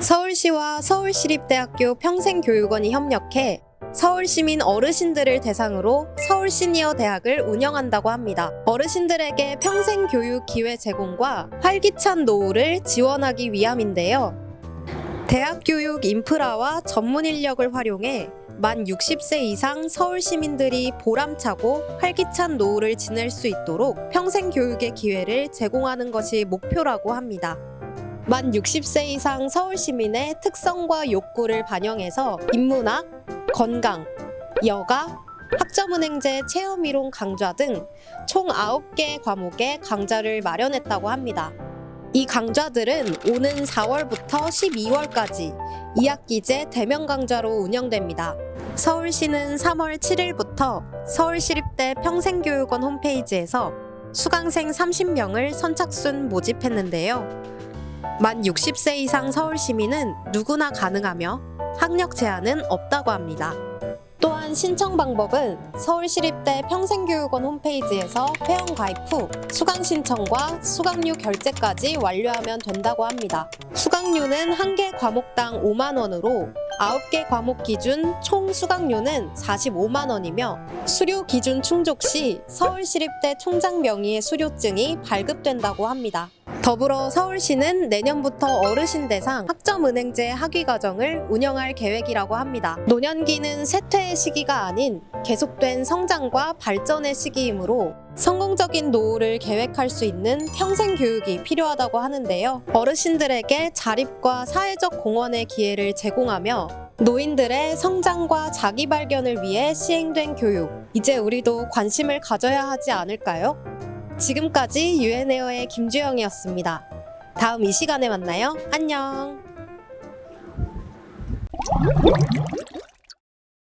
서울시와 서울시립대학교 평생교육원이 협력해 서울시민 어르신들을 대상으로 서울시니어 대학을 운영한다고 합니다. 어르신들에게 평생 교육 기회 제공과 활기찬 노후를 지원하기 위함인데요. 대학 교육 인프라와 전문 인력을 활용해 만 60세 이상 서울 시민들이 보람차고 활기찬 노후를 지낼 수 있도록 평생 교육의 기회를 제공하는 것이 목표라고 합니다. 만 60세 이상 서울 시민의 특성과 욕구를 반영해서 인문학, 건강, 여가, 학점은행제 체험이론 강좌 등 총 9개 과목의 강좌를 마련했다고 합니다. 이 강좌들은 오는 4월부터 12월까지 2학기제 대면 강좌로 운영됩니다. 서울시는 3월 7일부터 서울시립대 평생교육원 홈페이지에서 수강생 30명을 선착순 모집했는데요. 만 60세 이상 서울 시민은 누구나 가능하며 학력 제한은 없다고 합니다. 또한 신청 방법은 서울시립대 평생교육원 홈페이지에서 회원 가입 후 수강 신청과 수강료 결제까지 완료하면 된다고 합니다. 수강료는 한 개 과목당 5만 원으로 9개 과목 기준 총 수강료는 45만 원이며 수료 기준 충족 시 서울시립대 총장 명의의 수료증이 발급된다고 합니다. 더불어 서울시는 내년부터 어르신 대상 학점은행제 학위 과정을 운영할 계획이라고 합니다. 노년기는 쇠퇴의 시기가 아닌 계속된 성장과 발전의 시기이므로 성공적인 노후를 계획할 수 있는 평생 교육이 필요하다고 하는데요. 어르신들에게 자립과 사회적 공헌의 기회를 제공하며 노인들의 성장과 자기 발견을 위해 시행된 교육. 이제 우리도 관심을 가져야 하지 않을까요? 지금까지 유엔에어의 김주영이었습니다. 다음 이 시간에 만나요. 안녕.